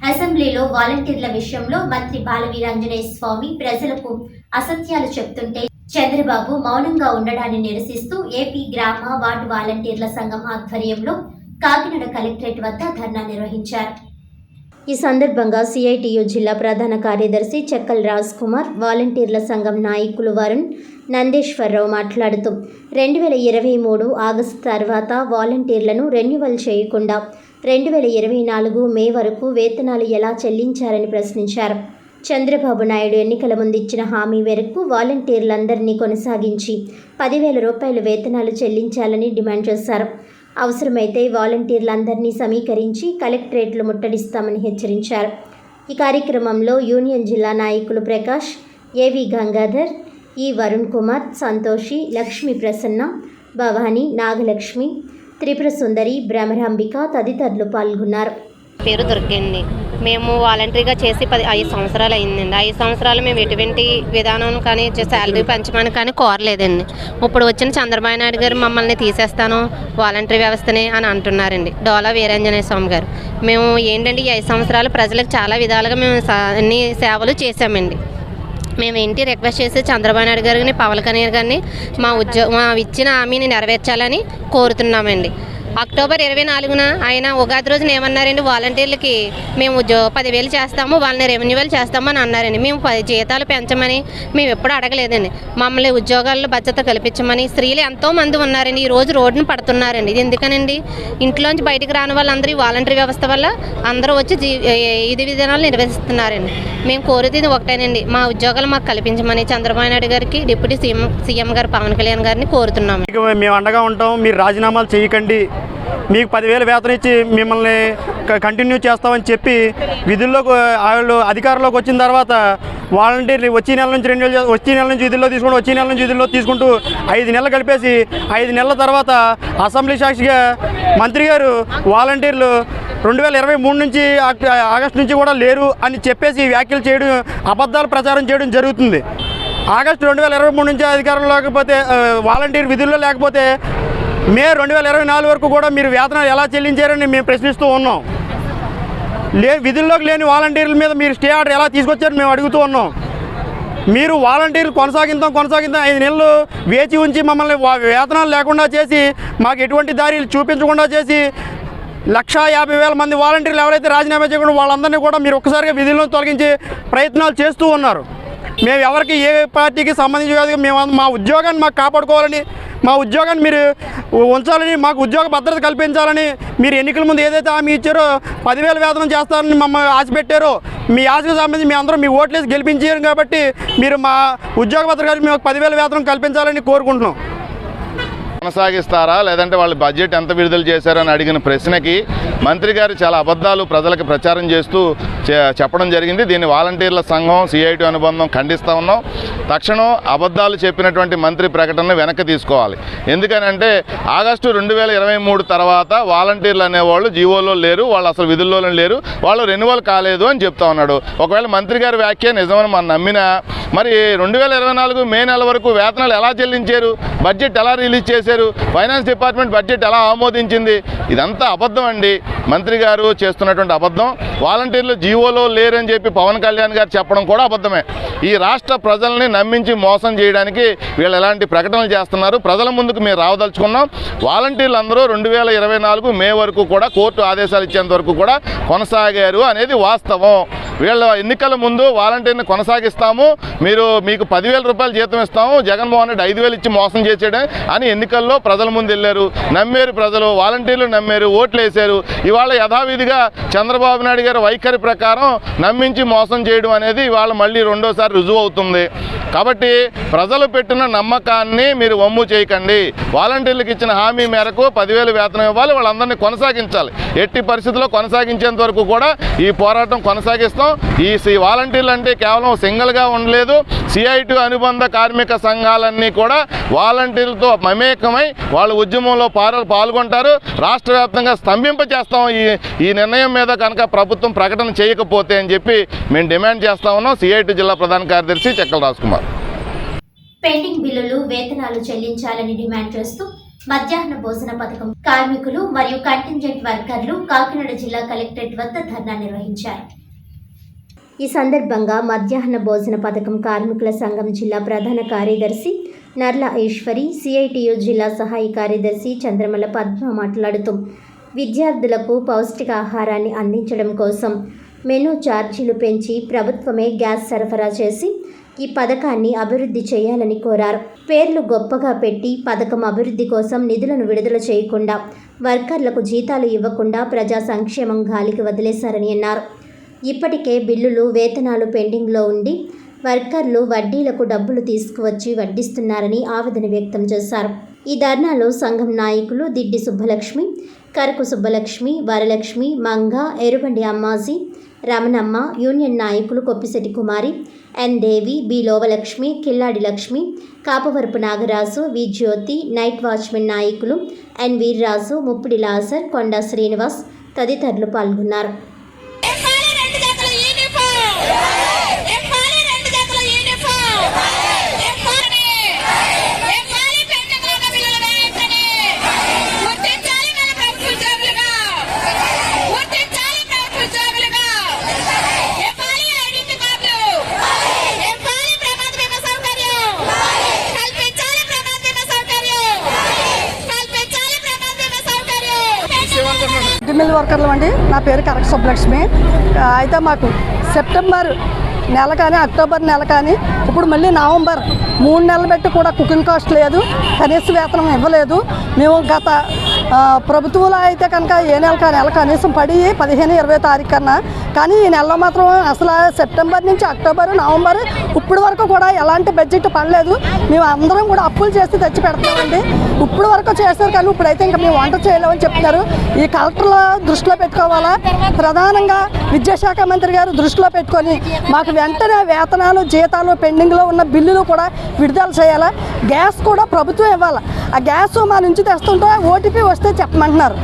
అసెంబ్లీలో వాలంటీర్ల విషయంలో మంత్రి బాలవీరాంజనేయ స్వామి ప్రజలకు అసత్యాలు చెప్తుంటే చంద్రబాబు మౌనంగా ఉండడాన్ని నిరసిస్తూ ఏపీ గ్రామ వార్డు వాలంటీర్ల సంఘం ఆధ్వర్యంలో కాకినాడ కలెక్టరేట్ వద్ద ధర్నా నిర్వహించారు. ఈ సందర్భంగా సిఐటియు జిల్లా ప్రధాన కార్యదర్శి చెక్కల్ రాజ్ కుమార్ వాలంటీర్ల సంఘం నాయకులు వరుణ్ నందేశ్వరరావు మాట్లాడుతూ రెండు వేల ఇరవై మూడు ఆగస్టు తర్వాత వాలంటీర్లను రెన్యువల్ చేయకుండా రెండు వేల ఇరవై నాలుగు మే వరకు వేతనాలు ఎలా చెల్లించారని ప్రశ్నించారు. చంద్రబాబు నాయుడు ఎన్నికల ముందు ఇచ్చిన హామీ మేరకు వాలంటీర్లందరినీ కొనసాగించి పదివేల రూపాయల వేతనాలు చెల్లించాలని డిమాండ్ చేశారు. అవసరమైతే వాలంటీర్లందరినీ సమీకరించి కలెక్టరేట్లు ముట్టడిస్తామని హెచ్చరించారు. ఈ కార్యక్రమంలో యూనియన్ జిల్లా నాయకులు ప్రకాష్ ఏవి గంగాధర్ ఈ వరుణ్ కుమార్ సంతోషి లక్ష్మీ ప్రసన్న భవానీ నాగలక్ష్మి త్రిపుర సుందరి భ్రమరాంబిక తదితరులు పాల్గొన్నారు. పేరు దొరికింది. మేము వాలంటరీగా చేసి పది ఐదు సంవత్సరాలు అయిందండి. ఐదు సంవత్సరాలు మేము ఎటువంటి విధానం కానీ శాలరీ పెంచమని కానీ కోరలేదండి. ఇప్పుడు వచ్చిన చంద్రబాబు నాయుడు గారు మమ్మల్ని తీసేస్తాను వాలంటరీ వ్యవస్థని అని అంటున్నారండి. డోలా వీరాంజనేయ స్వామి గారు. మేము ఏంటంటే ఈ ఐదు సంవత్సరాలు ప్రజలకు చాలా విధాలుగా మేము అన్ని సేవలు చేశామండి. మేము ఏంటి రిక్వెస్ట్ చేసి చంద్రబాబు నాయుడు గారిని పవన్ కళ్యాణ్ గారిని మా ఉద్యోగం మా ఇచ్చిన హామీని నెరవేర్చాలని కోరుతున్నామండి. అక్టోబర్ ఇరవై నాలుగున ఆయన ఉగాది రోజున ఏమన్నారండి? వాలంటీర్లకి మేము ఉద్యో పదివేలు చేస్తాము వాళ్ళని రెవెన్యూవల్ చేస్తాము అని అన్నారండి. మేము పది జీతాలు పెంచమని మేము ఎప్పుడు అడగలేదండి. మమ్మల్ని ఉద్యోగాల్లో భద్రత కల్పించమని స్త్రీలు ఎంతోమంది ఉన్నారండి. ఈ రోజు రోడ్డును పడుతున్నారండి. ఇది ఎందుకనండి? ఇంట్లోంచి బయటకు రాని వాళ్ళందరూ ఈ వాలంటరీ వ్యవస్థ వల్ల అందరూ వచ్చి ఇది విధానాలు నిర్వహిస్తున్నారండి. మేము కోరేది ఒకటేనండి. మా ఉద్యోగాలు మాకు కల్పించమని చంద్రబాబు నాయుడు గారికి డిప్యూటీ సీఎం సీఎం గారు పవన్ కళ్యాణ్ గారిని కోరుతున్నాము. మేము అండగా ఉంటాం మీరు రాజీనామాలు చేయకండి. మీకు పదివేలు వేతనం ఇచ్చి మిమ్మల్ని క- కంటిన్యూ చేస్తామని చెప్పి విధుల్లోకి వాళ్ళు అధికారంలోకి వచ్చిన తర్వాత వాలంటీర్లు వచ్చే నెల నుంచి రెండు నెలలు వచ్చే నెల నుంచి విధుల్లో తీసుకుంటూ వచ్చే నెల నుంచి విధుల్లో తీసుకుంటూ ఐదు నెలలు కలిపేసి ఐదు నెలల తర్వాత అసెంబ్లీ సాక్షిగా మంత్రి గారు వాలంటీర్లు రెండు వేల ఇరవై మూడు నుంచి ఆగస్టు నుంచి కూడా లేరు అని చెప్పేసి వ్యాఖ్యలు చేయడం అబద్ధాలు ప్రచారం చేయడం జరుగుతుంది. ఆగస్టు రెండు వేల ఇరవై మూడు నుంచి అధికారంలో లేకపోతే వాలంటీర్ విధుల్లో లేకపోతే మే రెండు వేల ఇరవై నాలుగు వరకు కూడా మీరు వేతనాలు ఎలా చెల్లించారని మేము ప్రశ్నిస్తూ ఉన్నాం. లే విధుల్లోకి లేని వాలంటీర్ల మీద మీరు స్టే ఆర్డర్ ఎలా తీసుకొచ్చారని మేము అడుగుతూ ఉన్నాం. మీరు వాలంటీర్లు కొనసాగిద్దాం కొనసాగిద్దాం ఐదు నెలలు వేచి ఉంచి మమ్మల్ని వేతనాలు లేకుండా చేసి మాకు ఎటువంటి దారి చూపించకుండా చేసి లక్షా యాభై వేల మంది వాలంటీర్లు ఎవరైతే రాజీనామా చేయకుండా వాళ్ళందరినీ కూడా మీరు ఒక్కసారిగా విధుల్లో తొలగించే ప్రయత్నాలు చేస్తూ ఉన్నారు. మేము ఎవరికి ఏ పార్టీకి సంబంధించి కాదు మేము మా ఉద్యోగాన్ని మాకు కాపాడుకోవాలని మా ఉద్యోగాన్ని మీరు ఉంచాలని మాకు ఉద్యోగ భద్రత కల్పించాలని మీరు ఎన్నికల ముందు ఏదైతే హామీ ఇచ్చారో పదివేల వేతనం చేస్తారని మమ్మల్ని ఆశ పెట్టారో మీ ఆశకు సంబంధించి మీ అందరూ మీ ఓట్లేసి గెలిపించారు కాబట్టి మీరు మా ఉద్యోగ భద్రత కలిపి మేము పదివేల వేతనం కల్పించాలని కోరుకుంటున్నాం. కొనసాగిస్తారా? లేదంటే వాళ్ళు బడ్జెట్ ఎంత విడుదల చేశారని అడిగిన ప్రశ్నకి మంత్రి గారు చాలా అబద్ధాలు ప్రజలకు ప్రచారం చేస్తూ చెప్పడం జరిగింది. దీన్ని వాలంటీర్ల సంఘం సిఐటి అనుబంధం ఖండిస్తూ ఉన్నాం. తక్షణం అబద్ధాలు చెప్పినటువంటి మంత్రి ప్రకటనను వెనక్కి తీసుకోవాలి. ఎందుకనంటే ఆగస్టు రెండు వేల ఇరవై మూడు తర్వాత వాలంటీర్లు అనేవాళ్ళు జీవోలో లేరు వాళ్ళు అసలు విధుల్లో లేరు వాళ్ళు రెన్యువల్ కాలేదు అని చెప్తా ఉన్నాడు. ఒకవేళ మంత్రి గారి వ్యాఖ్య నిజమని మనం నమ్మినా మరి రెండు వేల ఇరవై నాలుగు మే నెల వరకు వేతనాలు ఎలా చెల్లించారు? బడ్జెట్ ఎలా రిలీజ్ చేశారు? ఫైనాన్స్ డిపార్ట్మెంట్ బడ్జెట్ ఎలా ఆమోదించింది? ఇదంతా అబద్ధం అండి. మంత్రి గారు చేస్తున్నటువంటి అబద్ధం. వాలంటీర్లు జీవోలో లేరని చెప్పి పవన్ కళ్యాణ్ గారు చెప్పడం కూడా అబద్ధమే. ఈ రాష్ట్ర ప్రజల్ని నమ్మించి మోసం చేయడానికి వీళ్ళు ఎలాంటి ప్రకటనలు చేస్తున్నారు? ప్రజల ముందుకు మేము రావదలుచుకున్నాం. వాలంటీర్లు అందరూ రెండు వేల ఇరవై నాలుగు మే వరకు కూడా కోర్టు ఆదేశాలు ఇచ్చేంత వరకు కూడా కొనసాగారు అనేది వాస్తవం. వీళ్ళ ఎన్నికల ముందు వాలంటీర్ని కొనసాగిస్తాము. మీరు మీకు పదివేల రూపాయలు జీతం ఇస్తాము. జగన్మోహన్ రెడ్డి ఐదు వేలు ఇచ్చి మోసం చేసేయడం అని ఎన్నికల్లో ప్రజల ముందు వెళ్ళారు. నమ్మేరు ప్రజలు వాలంటీర్లు నమ్మారు ఓట్లు వేశారు. ఇవాళ యథావిధిగా చంద్రబాబు నాయుడు గారి వైఖరి ప్రకారం నమ్మించి మోసం చేయడం అనేది ఇవాళ మళ్ళీ రెండోసారి రుజువు అవుతుంది. కాబట్టి ప్రజలు పెట్టిన నమ్మకాన్ని మీరు వమ్ము చేయకండి. వాలంటీర్లకు ఇచ్చిన హామీ మేరకు పదివేలు వేతనం ఇవ్వాలి. వాళ్ళందరినీ కొనసాగించాలి. ఎట్టి పరిస్థితుల్లో కొనసాగించేంత వరకు కూడా ఈ పోరాటం కొనసాగిస్తాం. ఈ వాలంటీర్లు అంటే కేవలం సింగిల్గా ఉండలేదు. సిఐటి అనుబంధ కార్మిక సంఘాలన్నీ కూడా వాలంటీర్లతో మమేకమై వాళ్ళ ఉద్యమంలో పాల్గొంటారు. రాష్ట్ర వ్యాప్తంగా స్తంభింపజేస్తాం ఈ ఈ నిర్ణయం మీద కనుక ప్రభుత్వం ప్రకటన చేయకపోతే అని చెప్పి మేము డిమాండ్ చేస్తా ఉన్నాం. సిఐటి జిల్లా ప్రధాన కార్యదర్శి చెక్కల రాజ్కుమార్. పెండింగ్ బిల్లులు వేతనాలు చెల్లించాలని డిమాండ్ చేస్తూ మధ్యాహ్న భోజన పథకం కార్మికులు మరియు కంటింజెంట్ వర్కర్లు కాకినాడ జిల్లా కలెక్టరేట్ వద్ద ధర్నా నిర్వహించారు. ఈ సందర్భంగా మధ్యాహ్న భోజన పథకం కార్మికుల సంఘం జిల్లా ప్రధాన కార్యదర్శి నర్ల ఈశ్వరి సిఐటియు జిల్లా సహాయ కార్యదర్శి చంద్రమల పద్మ మాట్లాడుతూ విద్యార్థులకు పౌష్టికాహారాన్ని అందించడం కోసం మెనూ ఛార్జీలు పెంచి ప్రభుత్వమే గ్యాస్ సరఫరా చేసి ఈ పథకాన్ని అభివృద్ధి చేయాలని కోరారు. పేర్లు గొప్పగా పెట్టి పథకం అభివృద్ధి కోసం నిధులను విడుదల చేయకుండా వర్కర్లకు జీతాలు ఇవ్వకుండా ప్రజా సంక్షేమం గాలికి వదిలేశారని అన్నారు. ఇప్పటికే బిల్లులు వేతనాలు పెండింగ్లో ఉండి వర్కర్లు వడ్డీలకు డబ్బులు తీసుకువచ్చి వడ్డిస్తున్నారని ఆవేదన వ్యక్తం చేశారు. ఈ ధర్నాలో సంఘం నాయకులు దిడ్డి సుబ్బలక్ష్మి కరకు సుబ్బలక్ష్మి వరలక్ష్మి మంగ ఎరుబండి అమ్మాజీ రమణమ్మ యూనియన్ నాయకులు Koppisetti Kumari N Devi B Lovalakshmi Killadi Lakshmi Kapavarapu Nagaraju V Jyothi night watchmen నాయకులు ఎన్ వీర్రాజు ముప్పిడి లాసర్ కొండ శ్రీనివాస్ తదితరులు పాల్గొన్నారు ఎమ్మాలి రెండు జతల యూనిఫామ్ ఎమ్మాలి రెండు జతల యూనిఫామ్ ఎమ్మాలి ఎమ్మాలి పెంచగల పిల్లల వెంటనే గుర్తించాలి మన ప్రభుత్వ ఉద్యోగులుగా గుర్తించాలి ప్రభుత్వ ఉద్యోగులుగా ఎమ్మాలి ఐడెంటి కార్డులు ఎమ్మాలి ప్రమాద బీమా సౌకర్యం కల్పించాలి ప్రమాద బీమా సౌకర్యం కల్పించాలి ప్రమాద బీమా మిల్ వర్కర్లు అండి. నా పేరు కరక్ సుబ్బలక్ష్మి. అయితే మాకు సెప్టెంబర్ నెల కానీ అక్టోబర్ నెల కానీ ఇప్పుడు మళ్ళీ నవంబర్ మూడు నెలలు పెట్టి కూడా కుకింగ్ కాస్ట్ లేదు. కనీస వేతనం ఇవ్వలేదు. మేము గత ప్రభుత్వంలో అయితే కనుక ఏ నెల నెల కనీసం పడి పదిహేను ఇరవై తారీఖు కన్నా కానీ ఈ నెలలో మాత్రం అసలు సెప్టెంబర్ నుంచి అక్టోబర్ నవంబర్ ఇప్పుడు వరకు కూడా ఎలాంటి బడ్జెట్ పడలేదు. మేము అందరం కూడా అప్పులు చేసి తెచ్చి పెడతామండి. ఇప్పుడు వరకు చేస్తారు కానీ ఇప్పుడైతే ఇంకా మేము వంట చేయలేమని చెప్తున్నారు. ఈ కలెక్టర్ల దృష్టిలో పెట్టుకోవాలా? ప్రధానంగా విద్యాశాఖ మంత్రి గారు దృష్టిలో పెట్టుకొని మాకు వెంటనే వేతనాలు జీతాలు పెండింగ్లో ఉన్న బిల్లులు కూడా విడుదల చేయాలా? గ్యాస్ కూడా ప్రభుత్వం ఇవ్వాలి? ఆ గ్యాస్ మా నుంచి తెస్తుంటే ఓటీపీ వస్తే చెప్పమంటున్నారు.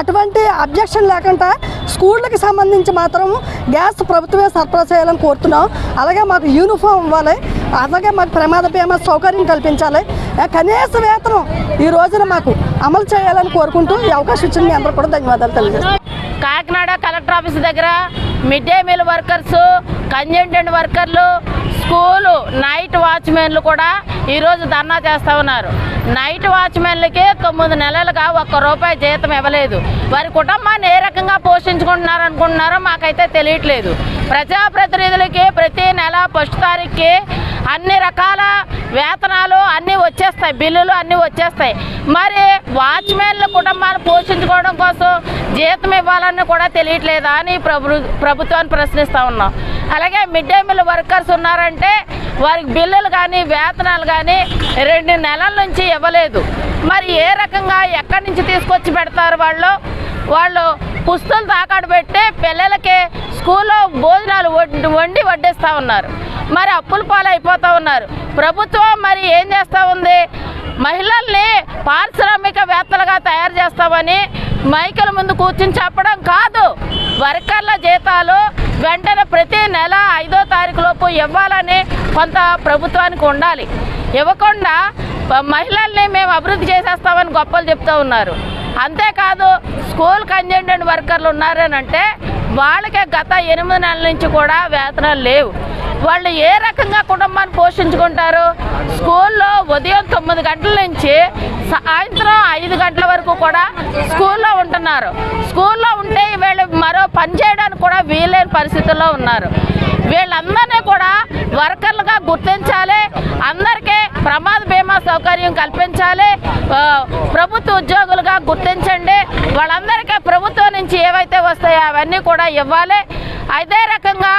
అటువంటి అబ్జెక్షన్ లేకుండా స్కూళ్ళకి సంబంధించి మాత్రం గ్యాస్ ప్రభుత్వమే సరఫరా చేయాలని కోరుతున్నాం. అలాగే మాకు యూనిఫామ్ ఇవ్వాలి. అలాగే మాకు ప్రమాద బీమా సౌకర్యం కల్పించాలి. కనీస వేతనం ఈ రోజున మాకు అమలు చేయాలని కోరుకుంటూ ఈ అవకాశం ఇచ్చిన మీ అందరూ కూడా ధన్యవాదాలు తెలియజేస్తాను కాకినాడ కలెక్టర్ ఆఫీస్ దగ్గర mid day meal workers contingent వర్కర్లు స్కూలు నైట్ వాచ్మెన్లు కూడా ఈరోజు ధర్నా చేస్తూ ఉన్నారు. నైట్ వాచ్మెన్లకే తొమ్మిది నెలలుగా ఒక్క రూపాయి జీతం ఇవ్వలేదు. వారి కుటుంబాన్ని ఏ రకంగా పోషించుకుంటున్నారు అనుకుంటున్నారో మాకైతే తెలియట్లేదు. ప్రజాప్రతినిధులకి ప్రతి నెల ఫస్ట్ తారీఖుకి అన్ని రకాల వేతనాలు అన్నీ వచ్చేస్తాయి. బిల్లులు అన్నీ వచ్చేస్తాయి. మరి వాచ్మెన్ల కుటుంబాన్ని పోషించుకోవడం కోసం జీతం ఇవ్వాలని కూడా తెలియట్లేదా అని ప్రభు ప్రభుత్వాన్ని ప్రశ్నిస్తూ ఉన్నాం. అలాగే మిడ్ డే మీల్ వర్కర్స్ ఉన్నారంటే వారికి బిల్లులు కానీ వేతనాలు కానీ రెండు నెలల నుంచి ఇవ్వలేదు. మరి ఏ రకంగా ఎక్కడి నుంచి తీసుకొచ్చి పెడతారు వాళ్ళు? వాళ్ళు పుస్తులు తాకాడు పెట్టే పిల్లలకి స్కూల్లో భోజనాలు వండి వండి వడ్డిస్తూ ఉన్నారు. మరి అప్పుల పాలు అయిపోతూ ఉన్నారు. ప్రభుత్వం మరి ఏం చేస్తూ ఉంది? మహిళల్ని పారిశ్రామికవేత్తలుగా తయారు చేస్తామని మైకల ముందు కూర్చుని చెప్పడం కాదు. వర్కర్ల జీతాలు వెంటనే ప్రతి నెల ఐదో తారీఖు లోపు ఇవ్వాలని కొంత ప్రభుత్వానికి ఉండాలి. ఇవ్వకుండా మహిళల్ని మేము అభివృద్ధి చేసేస్తామని గొప్పలు చెప్తూ ఉన్నారు. అంతేకాదు స్కూల్ కంజెంటెంట్ వర్కర్లు ఉన్నారనంటే వాళ్ళకే గత ఎనిమిది నెలల నుంచి కూడా వేతనాలు లేవు. వాళ్ళు ఏ రకంగా కుటుంబాన్ని పోషించుకుంటారు? స్కూల్లో ఉదయం తొమ్మిది గంటల నుంచి సాయంత్రం ఐదు గంటల వరకు కూడా స్కూల్లో ఉంటున్నారు. స్కూల్లో ఉంటే వీళ్ళు మరో పని చేయడానికి కూడా వీలైన పరిస్థితుల్లో ఉన్నారు. వీళ్ళందరినీ కూడా వర్కర్లుగా గుర్తించాలి. అందరికీ ప్రమాద బీమా సౌకర్యం కల్పించాలి. ప్రభుత్వ ఉద్యోగులుగా గుర్తించండి. వాళ్ళందరికీ ప్రభుత్వం నుంచి ఏవైతే వస్తాయో అవన్నీ కూడా ఇవ్వాలి. అదే రకంగా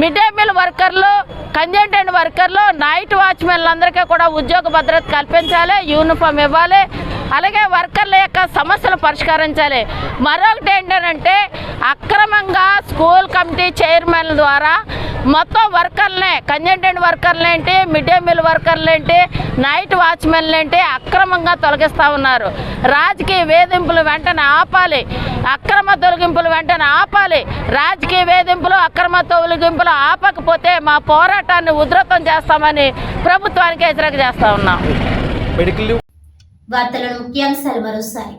మిడ్ డే మీల్ వర్కర్లు కంజెంటెంట్ వర్కర్లు నైట్ వాచ్మెన్లందరికీ కూడా ఉద్యోగ భద్రత కల్పించాలి యూనిఫామ్ ఇవ్వాలి. అలాగే వర్కర్ల యొక్క సమస్యలు పరిష్కరించాలి. మరొకటి ఏంటంటే అక్రమంగా స్కూల్ కమిటీ చైర్మన్ల ద్వారా మొత్తం వర్కర్లే కంజెంటెంట్ వర్కర్లు ఏంటి మిడ్ డే మీల్ వర్కర్లు ఏంటి నైట్ వాచ్మెన్లేంటి అక్రమంగా తొలగిస్తూ ఉన్నారు. రాజకీయ వేధింపులు వెంటనే ఆపాలి. అక్రమ తొలగింపులు వెంటనే ఆపాలి. రాజకీయ వేధింపులు అక్రమ తొలగింపులు ఆపకపోతే మా పోరాటాన్ని ఉధృతం చేస్తామని ప్రభుత్వానికి హెచ్చరిక చేస్తూ ఉన్నాం. వార్తలను ముఖ్యాంశాలు మరోసారి.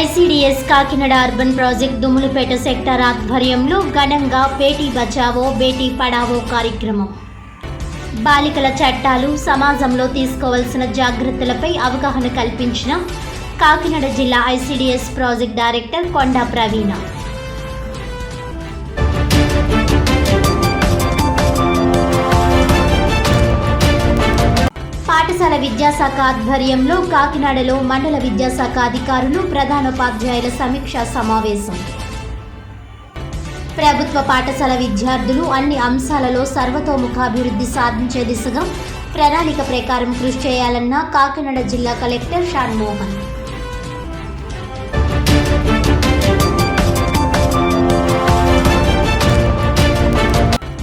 ICDS Kakinada urban project Dummulapeta sector ఆధ్వర్యంలో ఘనంగా బేటీ బచావో బేటీ పడావో కార్యక్రమం. బాలికల చట్టాలు సమాజంలో తీసుకోవాల్సిన జాగ్రత్తలపై అవగాహన కల్పించిన కాకినాడ జిల్లా ICDS project director Konda Praveena. పాఠశాల విద్యాశాఖ ఆధ్వర్యంలో కాకినాడలో మండల విద్యాశాఖ అధికారులు ప్రధానోపాధ్యాయుల సమీక్షా సమావేశం. ప్రభుత్వ పాఠశాల విద్యార్థులు అన్ని అంశాలలో సర్వతోముఖాభివృద్ధి సాధించే దిశగా ప్రణాళిక ప్రకారం కృషి చేయాలన్న కాకినాడ జిల్లా కలెక్టర్ షాన్మోహన్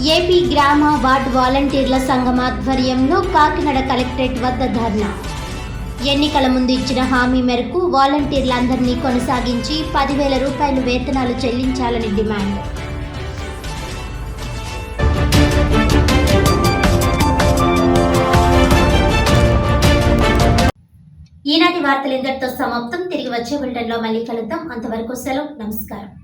ఏపీ గ్రామ వార్డ్ వాలంటీర్ల సంఘం ఆధ్వర్యంలో కాకినాడ కలెక్టరేట్ వద్ద ధర్నా. ఎన్నికల ముందు ఇచ్చిన హామీ మేరకు వాలంటీర్లందరినీ కొనసాగించి పదివేల రూపాయలు వేతనాలు చెల్లించాలని డిమాండ్. ఈనాటి వార్తలు ఇంతటితో సమాప్తం. తిరిగి వచ్చే బులెటిన్లో మళ్ళీ కలుద్దాం. అంతవరకు సెలవు. నమస్కారం.